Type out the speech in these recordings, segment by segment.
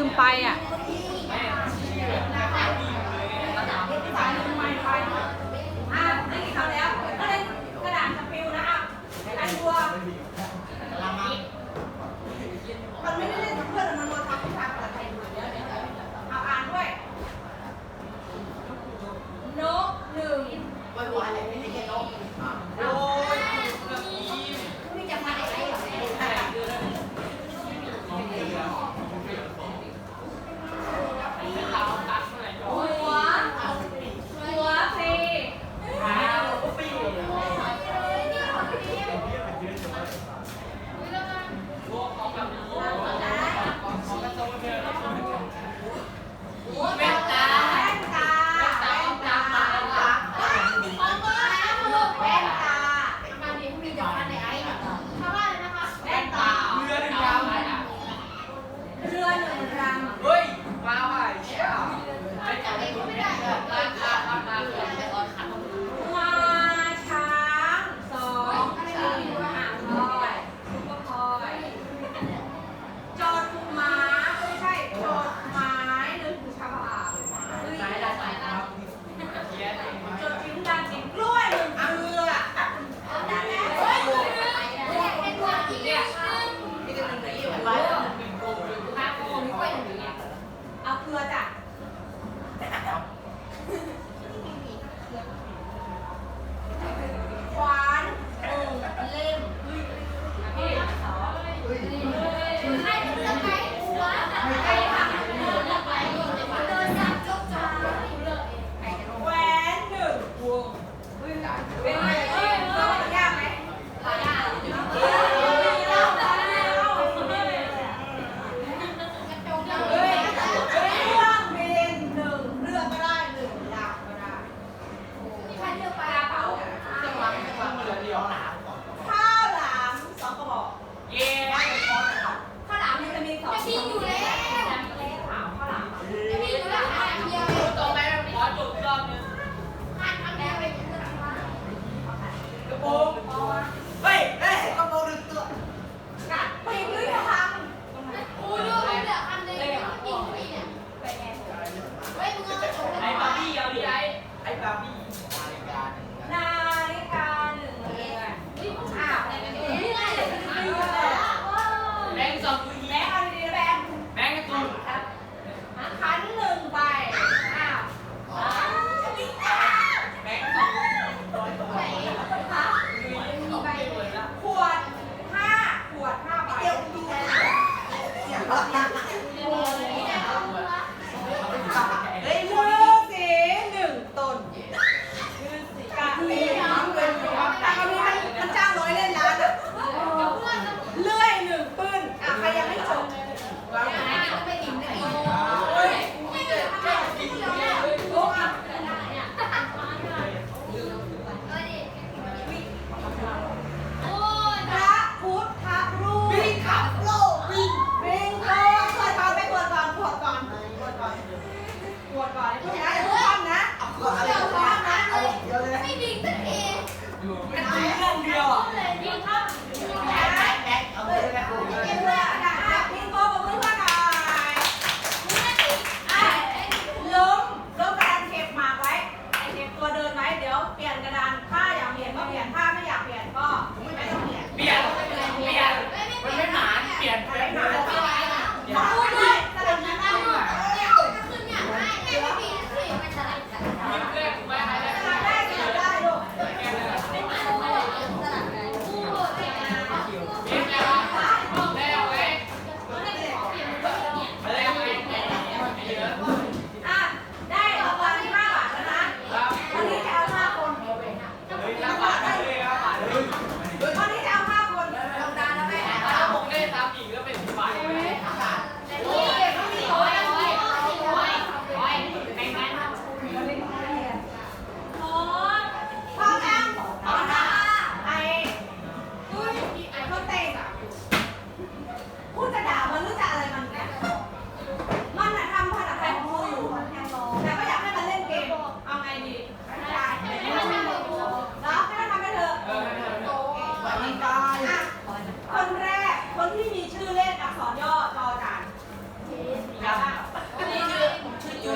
ลืมไปอะอะ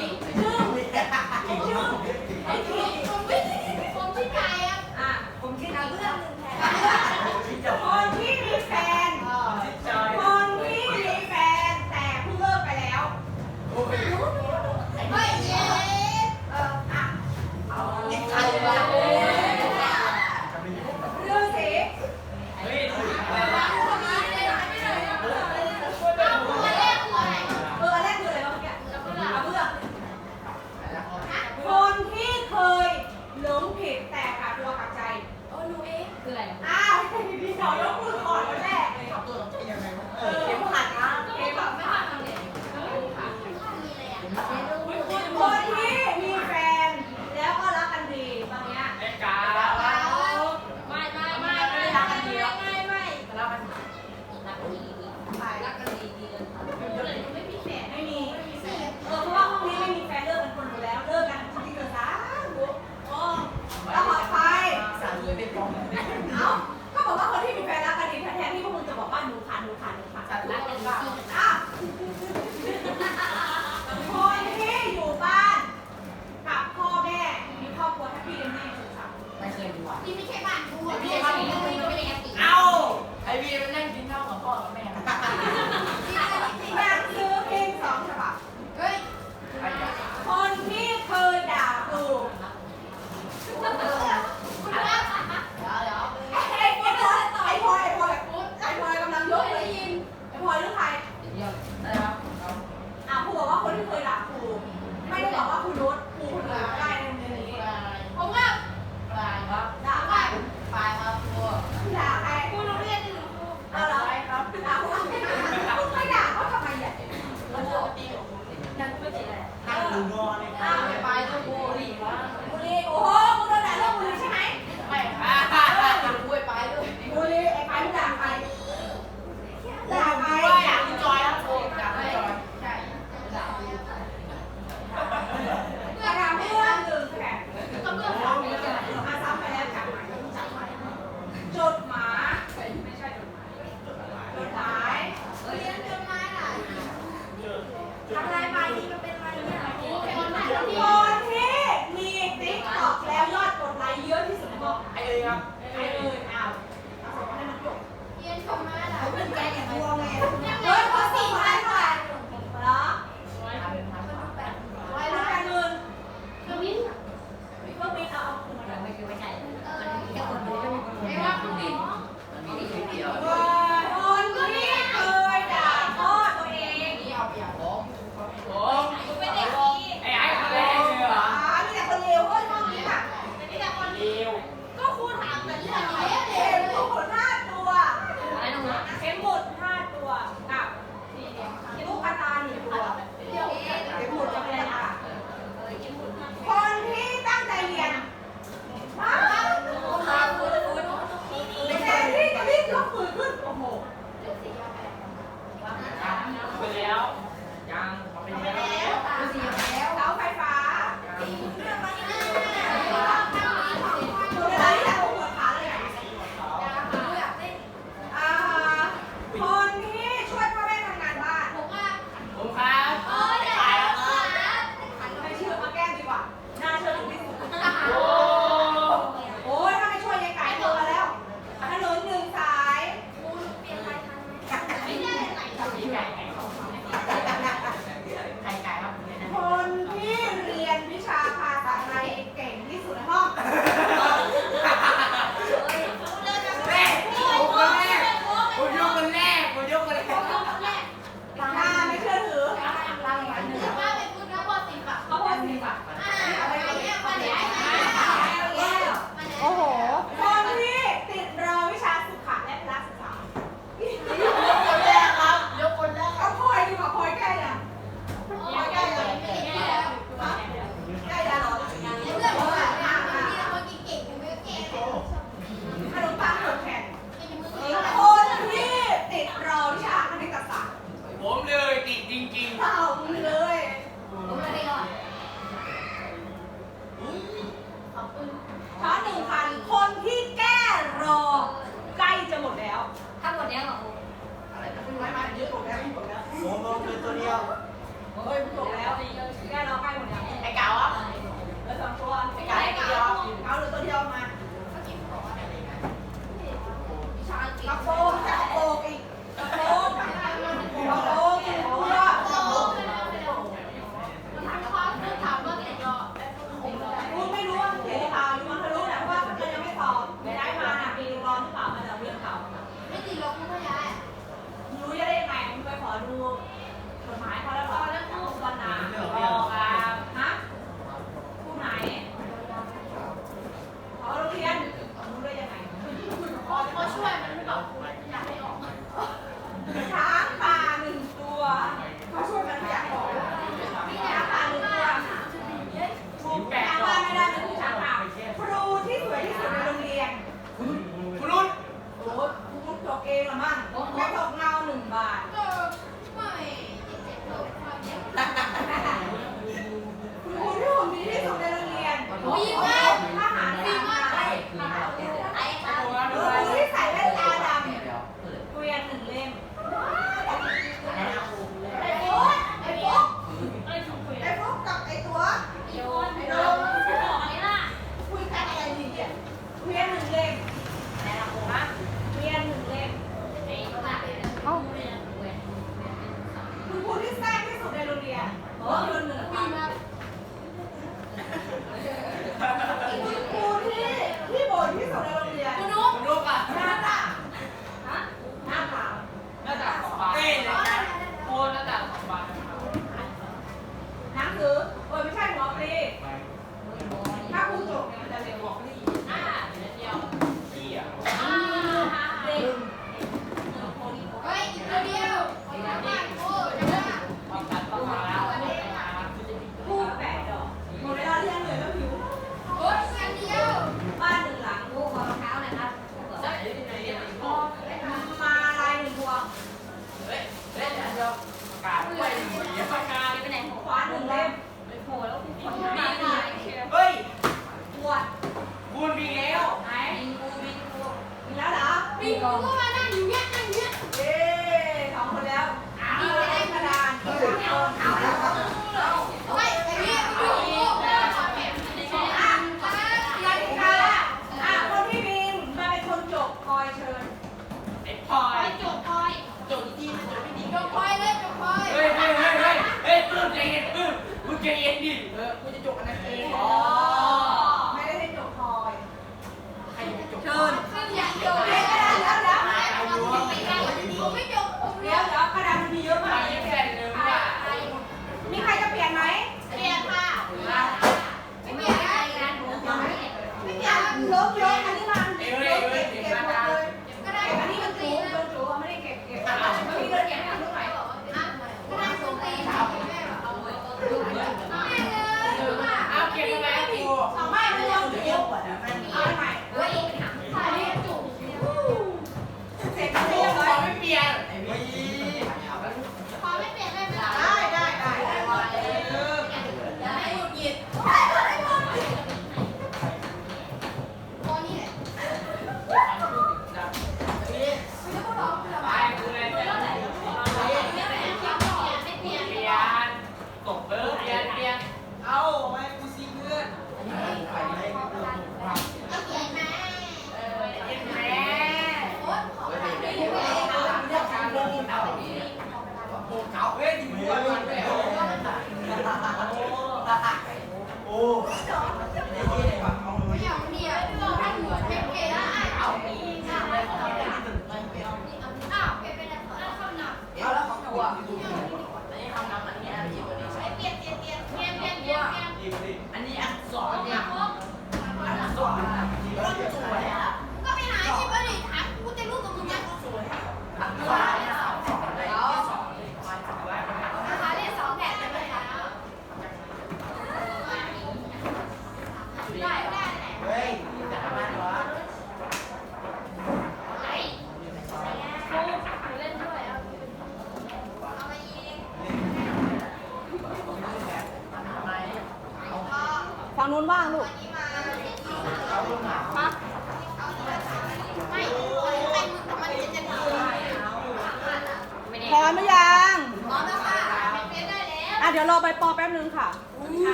ชื่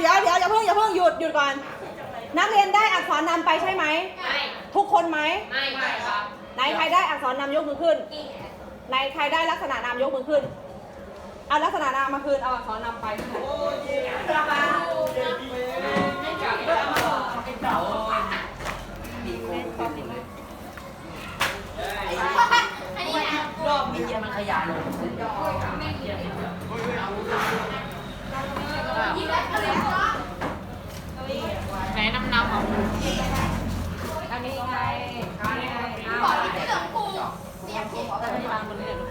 เดี๋ยวเดี๋ยวอย่าเพิ่งอย่าเพิ่งหยุดหยุดก่อน นักเรียนได้อักษรนามไปใช่ไหม ไม่ทุกคนไหมไม่ไม่ครับไหนใครได้อักษรนามยกมือขึ้นไหนใครได้ลักษณะนามยกมือขึ้น เอาลักษณะนามมาคืน เอาอักษรนามไปที่ไหนไม่จับก็เอามาไอ้เต่าอันนี้นะรอบนี้มันขยายลง ยิงแล้วก็เลยร้องไหนน้ำน้ำของอันนี้ไงอันนี้ไงบอกที่เสือกกูเสียงผิด